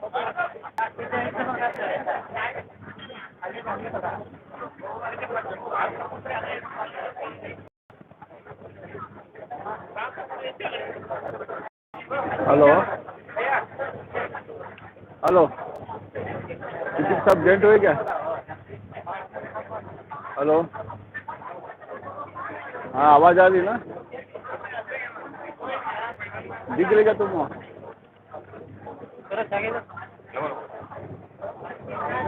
Hello hello किसी सब date हुए क्या? हेलो हाँ आवाज़ आ रही ना? दिख रही क्या तुम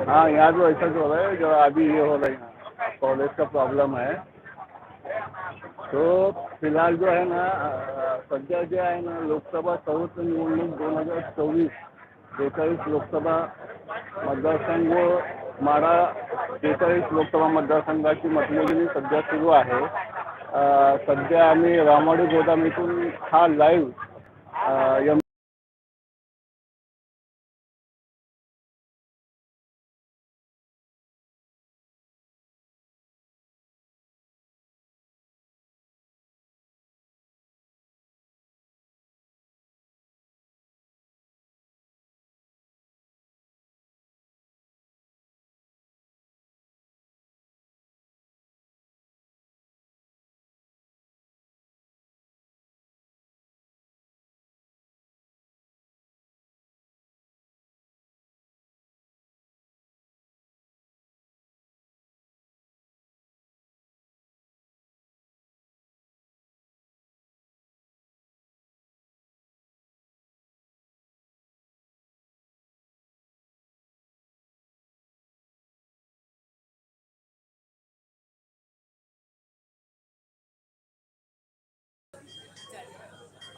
हाँ यहाँ तो ऐसा जो हो रहा है जो अभी ये हो रहा है कॉलेज का प्रॉब्लम है। तो फिलहाल जो आहे ना सध्या जे आहे ना लोकसभा सर्वोच्च निवडणूक दोन हजार चोवीस बेचाळीस लोकसभा मतदारसंघ व माढा बेचाळीस लोकसभा मतदारसंघाची मतमोजणी सध्या सुरू आहे. सध्या आम्ही रामाडी गोदाम इथून हा लाईव्ह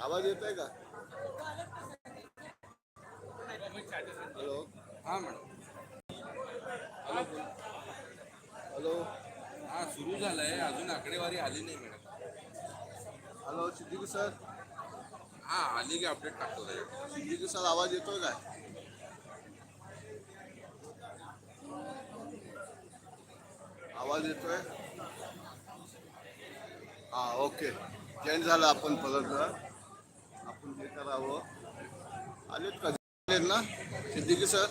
आवाज येत आहे का? हॅलो. हा मॅडम. हॅलो. हा सुरू झालंय. अजून आकडेवारी आली नाही मॅडम. Hello Siddiqui sir. हा आली की अपडेट टाकतो त्याच्यात सिद्दीकी सर आवाज येतोय काय? आवाज येतोय? हा ओके. चेंज झालं आपण परत आपण जे करावं. आलेत का? आलेत ना? सिद्दीकी सर?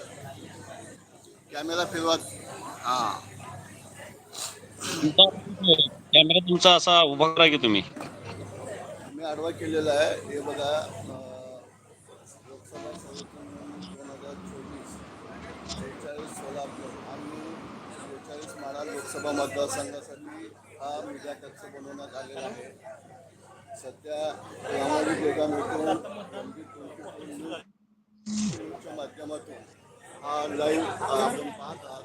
कॅमेरा फिरवत हां. तुमचा कॅमेरा तुमचा असा उभा करा की तुम्ही. मी आडवा केलेला आहे. हे बघा लोकसभा संघटना दोन हजार चोवीस बेचाळीस सोलापूर आणि बेचाळीस माडा लोकसभा मतदारसंघासाठी हा मीडिया कक्ष बनवण्यात आलेला आहे. सध्या ट्वेंटी न्यूजच्या माध्यमातून हा लाईव्ह आपण पाहत आहात.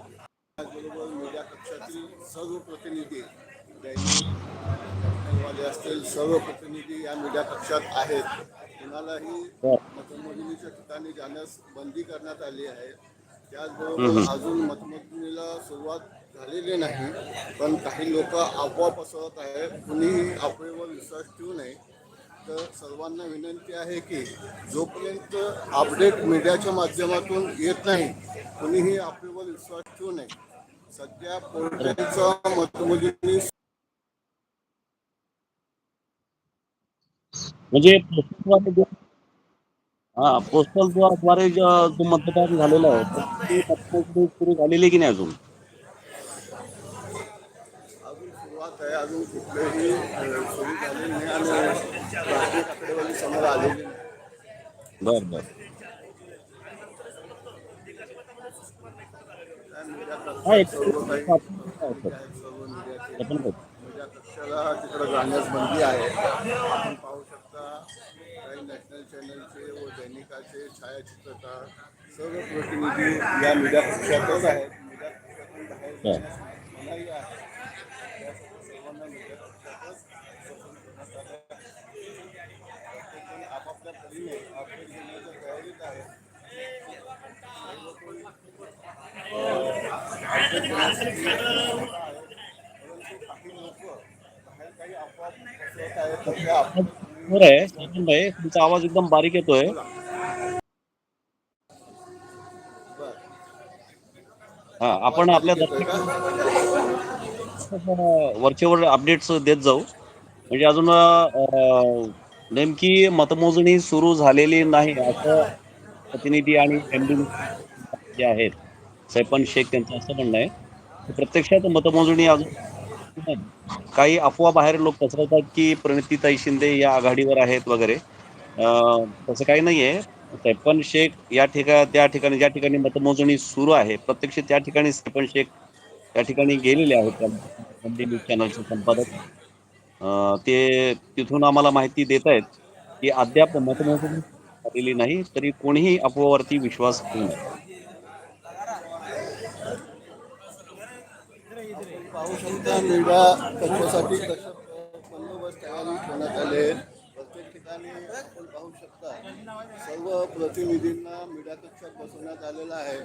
त्याचबरोबर मीडिया कक्षातील सर्व प्रतिनिधी दैनिक वाले असतील सर्व प्रतिनिधी या मीडिया कक्षात आहेत. कुणालाही मतमोजणीच्या ठिकाणी जाण्यास बंदी करण्यात आली आहे. त्याचबरोबर अजून मतमोजणीला सुरुवात झालेली नाही पण काही लोक अफवा पसरत आहे कुणीही अफवेवर विश्वास ठेवू नये. तर सर्वांना विनंती आहे की जोपर्यंत अपडेट मीडियाच्या माध्यमातून येत नाही कुणीही अफवेवर विश्वास ठेवू नये. सध्या पोर्टलच्या मतमोजणी म्हणजे पोस्टलद्वारे हा पोस्टलद्वारे जो जो मतदान झालेला आहे ती सुरू झालेली आहे की नाही अजून? सुरुवात आहे अजून कुठलेही सुरू झालेली नाही आणि प्राथमिक आकडेवारी समोर आलेली नाही बर बर मीडिया हा कक्षाला तिकडे जाण्यास बंदी आहे आपण पाहू शकता काही नॅशनल चॅनलचे व दैनिकाचे छायाचित्रकार सर्व प्रतिनिधी या मीडिया कक्षातच आहेत मीडिया कक्षातून बाहेर मनाई आहे आहेत तर त्या अफवा बरं आहे. सचिन तुमचा आवाज एकदम बारीक येतोय. हा आपण आपल्या वरचेवर अपडेट्स देत जाऊ. म्हणजे अजून नेमकी मतमोजणी सुरू झालेली नाही असं प्रतिनिधी आणि जे आहेत सैपन शेख त्यांचं असं म्हणणं आहे प्रत्यक्षात मतमोजणी अजून काही अफवा बाहेर लोक पसरवतात की प्रणितीताई शिंदे या आघाडीवर आहेत वगैरे. तसं काही नाही आहे. सैपन शेख या ठिकाणी त्या ठिकाणी ज्या ठिकाणी मतमोजणी सुरू आहे प्रत्यक्ष त्या ठिकाणी सैपन शेख त्या ठिकाणी गेलेले आहेत. न्यूज चॅनलचे संपादक. ते तिथून आम्हाला माहिती देत आहेत की अद्याप मतमोजणी झालेली नाही तरी कोणीही अफवावरती विश्वास ठेवू नये. पाहू शकता बंदोबस्त ठेवण्यात आले प्रत्येक ठिकाणी आपण पाहू शकता सर्व प्रतिनिधींना मीडिया कक्षात बसवण्यात आलेलं आहे.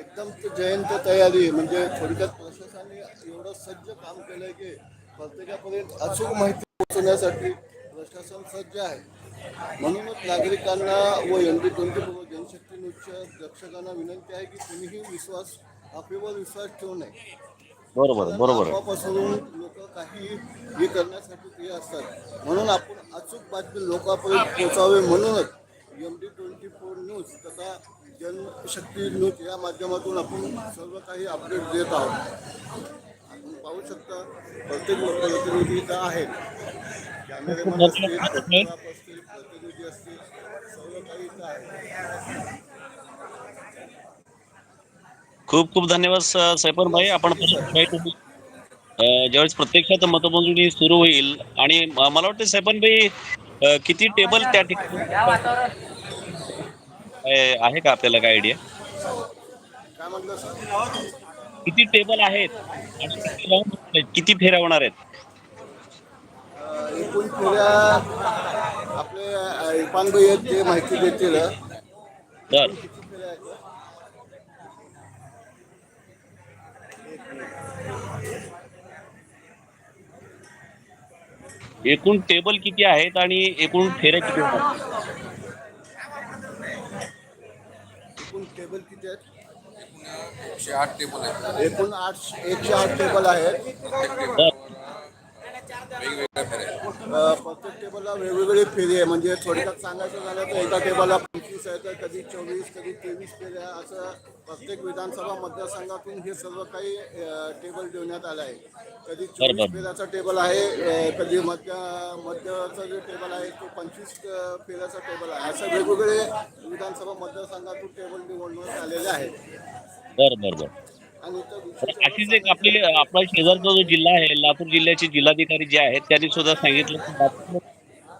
एकदम जयंत तयारी म्हणजे थोडक्यात प्रशासनाने एवढं सज्ज काम केलंय की प्रत्येकापर्यंत अचूक माहिती पोहोचवण्यासाठी प्रशासन सज्ज आहे. म्हणूनच नागरिकांना व एन डी ट्वेंटी जनशक्ती न्यूजच्या प्रेक्षकांना विनंती आहे की कुणीही विश्वास आपल्यावर विश्वास ठेवू नये. बरोबर बरोबर. लोक काही हे करण्यासाठी ते असतात. म्हणून आपण अचूक बातमी लोकांपर्यंत पोहोचावे म्हणूनच M D twenty four news तथा जनशक्ती न्यूज या माध्यमातून आपण सर्व काही अपडेट देत आहोत. आपण पाहू शकता प्रत्येक लोकप्रतिनिधी इथं आहेत. कॅमेरेमॅन असतील फोटोग्राफ असतील प्रतिनिधी असतील सर्व काही इथं आहे खूप खूप धन्यवाद स- सैफर भाई. आपण ज्यावेळेस प्रत्यक्षात मतमोजणी सुरू होईल आणि मला वाटतं सैफन भाई किती टेबल त्या ठिकाणी आहे का आपल्याला काय आयडिया काय म्हटलं सर? किती टेबल आहेत? आणि किती round आहेत? किती फेऱ्या होणार आहेत एकूण फेऱ्या आपले अ, इरफान भाई आहेत ते माहिती देतील. बर. एकूण टेबल किती आहेत आणि एकूण फेऱ्या किती होणार? एकूण टेबल किती आहेत? एकशे आठ टेबल आहेत. एकूण आठ एकशे आठ टेबल आहेत. वेगवेगळ्या फेऱ्या आहेत. अ, प्रत्येक टेबलला वेगवेगळी फेरी आहे. म्हणजे थोडक्यात सांगायचं झालं तर एका टेबलला पंचवीस आहे तर कधी चोवीस कधी तेवीस फेऱ्या असं प्रत्येक विधानसभा मतदारसंघातून हे सर्व काही अ, टेबल ठेवण्यात आलं आहे. कधी चोवीस बरोबर. फेऱ्याचा टेबल आहे अ, कधी मध्य मध्यचा जो टेबल आहे तो पंचवीस अ, फेऱ्याचा टेबल आहे. असं वेगवेगळे विधानसभा मतदारसंघातून टेबल निवडण्यात आलेले आहेत. बर बर बर. अशीच एक आपली आपला शेजारचा जो जिल्हा आहे लातूर जिल्ह्याचे जिल्हाधिकारी जे आहेत त्यांनी सुद्धा सांगितलं की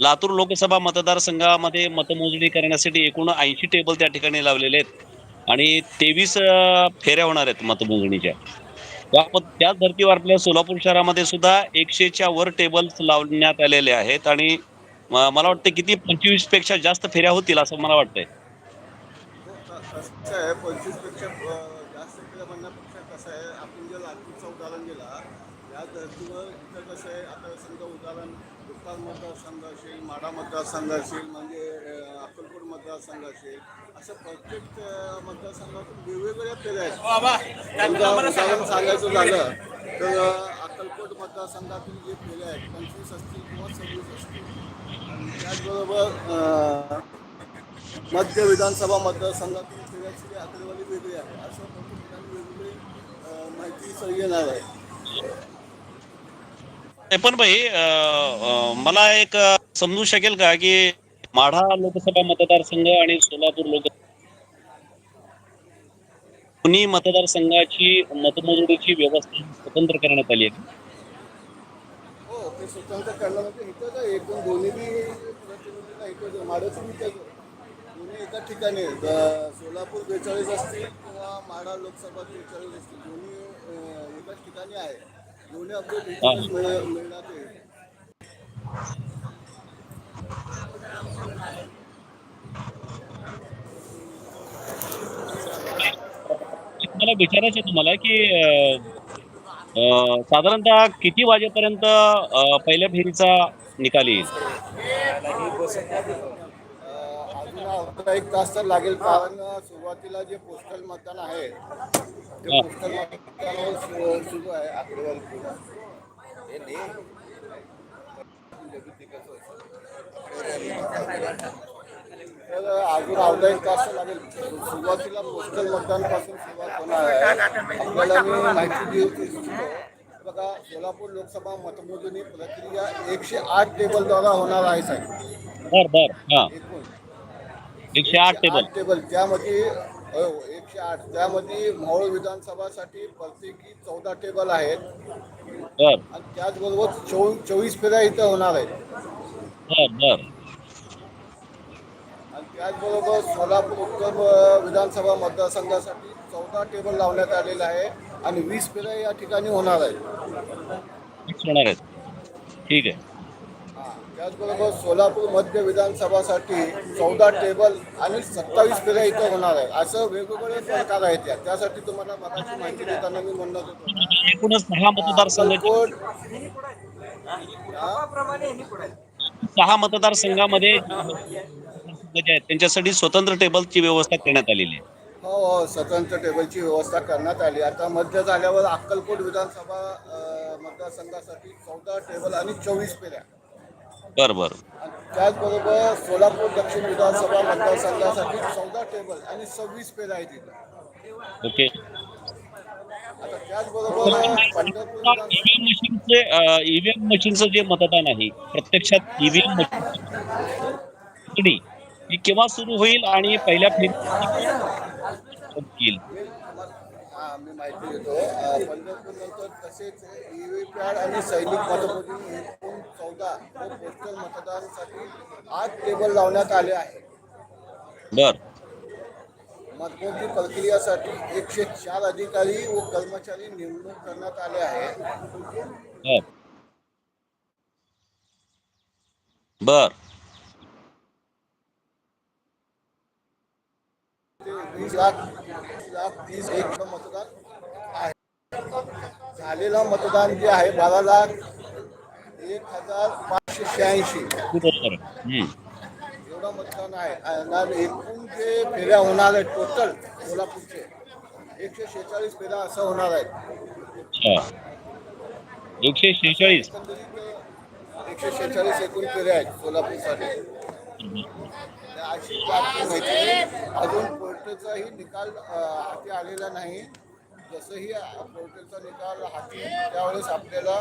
लातूर लोकसभा मतदारसंघामध्ये मतमोजणी करण्यासाठी एकूण ऐंशी टेबल त्या ठिकाणी लावलेले आहेत. आणि तेवीस फेऱ्या होणार आहेत मतमोजणीच्या. त्या त्याच धर्तीवर आपल्या सोलापूर शहरामध्ये सुद्धा एकशेच्या वर टेबल्स लावण्यात आलेले आहेत. आणि मला वाटतं किती पंचवीसपेक्षा जास्त फेऱ्या होतील असं मला वाटतंय. केलं म्हणण्यापेक्षा कसं आहे? आपण जे लातूरचं उदाहरण दिला या धर्तीवर इथं कसं आहे? आता समजा उदाहरण उत्तर मतदारसंघ असेल माढा मतदारसंघ असेल म्हणजे अक्कलकोट मतदारसंघ असेल असं प्रत्येक मतदारसंघातून वेगवेगळ्या फेऱ्या आहेत. समजा उदाहरण सांगायचं झालं तर अक्कलकोट मतदारसंघातून जे फेऱ्या आहेत पंचवीस असतील किंवा सव्वीस असतील आणि त्याचबरोबर मध्य विधानसभा मतदारसंघातून फेऱ्याची आकडेवारी वेगळी आहे. अशा प्रत्येक ठिकाणी वेगवेगळी अ, माहिती सर येणार आहे पण भाई मला एक समजू शकेल का की माढा लोकसभा मतदारसंघ आणि सोलापूर लोकसभा दोन्ही मतदारसंघाची मतमजुरीची व्यवस्था स्वतंत्र करण्यात आली आहे. हो ते स्वतंत्र करणार म्हणजे एकूण दोन्ही बी प्रतिनिधीला बी दोन्ही एका ठिकाणी सोलापूर बेचाळीस असतील किंवा माढा लोकसभा बेचाळीस असतील दोन्ही एकाच ठिकाणी आहे. दोन्ही अपडेट इथेच मिळ- मिळणार. आहे मला विचारायचं आहे तुम्हाला की अं, अं, साधारणतः किती वाजेपर्यंत अं, पहिल्या फेरीचा निकाल येईल? अर्धा एक तास तर लागेल. कारण सुरुवातीला जे पोस्टल मतदान आहे ते. पोस्टल मतदानावर सु- सुरू आहे आकडेवारी. तर अजून अर्धा एक तास लागेल. सुरुवातीला पोस्टल मतदानपासून सुरुवात होणार आहे. आपल्याला मी माहिती देऊ बघा सोलापूर लोकसभा मतमोजणी प्रक्रिया एकशे आठ टेबलद्वारा होणार आहे साहेब. बर बर. हा. एकूण. एकशे आठ टेबल टेबल त्यामध्ये एकशे आठ. त्यामध्ये मोहोळ विधानसभासाठी प्रत्येकी चौदा टेबल आहेत. बर. आणि त्याचबरोबर चोवीस चोवीस फेऱ्या इथं होणार आहेत. बर बर. आणि त्याचबरोबर सोलापूर उत्तर अ, विधानसभा मतदारसंघासाठी चौदा टेबल लावण्यात आलेले आहे आणि वीस फेऱ्या या ठिकाणी होणार आहेत. फिक्स होणार आहेत. ठीक आहे. त्याचबरोबर सोलापूर मध्य विधानसभासाठी चौदा टेबल आणि सत्तावीस फेऱ्या इथं होणार आहे असं वेगवेगळे प्रकार आहेत या त्यासाठी तुम्हाला मगाची माहिती देताना मी म्हणत होतो एकूणच सहा मतदारसंघ सहा मतदारसंघामध्ये त्यांच्यासाठी स्वतंत्र टेबलची व्यवस्था करण्यात आलेली आहे. हो हो स्वतंत्र टेबलची व्यवस्था करण्यात आली. आता मध्य झाल्यावर अक्कलकोट विधानसभा मतदारसंघासाठी चौदा टेबल आणि चोवीस फेऱ्या. बर बर. त्याचबरोबर सोलापूर दक्षिण विधानसभा मतदारसंघासाठी चौदा टेबल आणि सव्वीस फेऱ्या आहेत तिथं. ओके. आता त्याचबरोबर पंढरपूर विधान ईव्हीएम मशीनचे ईव्हीएम मशीनचं जे मतदान आहे प्रत्यक्षात ईव्हीएम मशीन ही केव्हा सुरू होईल आणि पहिल्या फेरी येईल हा मी माहिती देतो. अ, पंढरपूर नंतर तसेच ईव्ही पॅड आणि सैनिक मतमोजणी एकूण चौदा व पोस्टल मतदानासाठी आठ टेबल लावण्यात आले आहे बर. मतमोजणी प्रक्रियासाठी एकशे चार अधिकारी व कर्मचारी नेमणूक करण्यात आले आहे बर. बर. वीस लाख लाख तीस एक मतदान आहे. झालेलं मतदान जे आहे बारा लाख एक हजार पाचशे शहाऐंशी. एवढं मतदान आहे. एकूण जे फेऱ्या होणार आहेत टोटल सोलापूरचे एकशे शेहेचाळीस फेऱ्या असं होणार आहेत. अच्छा एकशे शेहेचाळीस? एकशे शेहेचाळीस एकूण फेऱ्या आहेत सोलापूरसाठी. अशी बातमी माहिती अजून कोर्टाचाही निकाल हाती आलेला नाही. जसंही कोर्टाचा निकाल हाती त्यावेळेस आपल्याला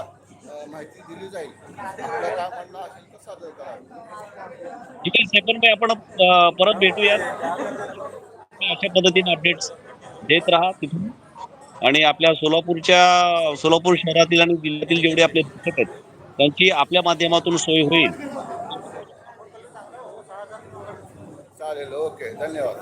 माहिती दिली जाईल. आपलं काय म्हणणं असेल तर सादर करावं ठीक आहे सेकंड आपण परत भेटूया अशा पद्धतीने अपडेट्स देत राहा तिथून. आणि आपल्या सोलापूरच्या सोलापूर शहरातील आणि जिल्ह्यातील जेवढे आपले शिक्षक आहेत त्यांची आपल्या माध्यमातून सोय होईल. चालेल. ओके धन्यवाद.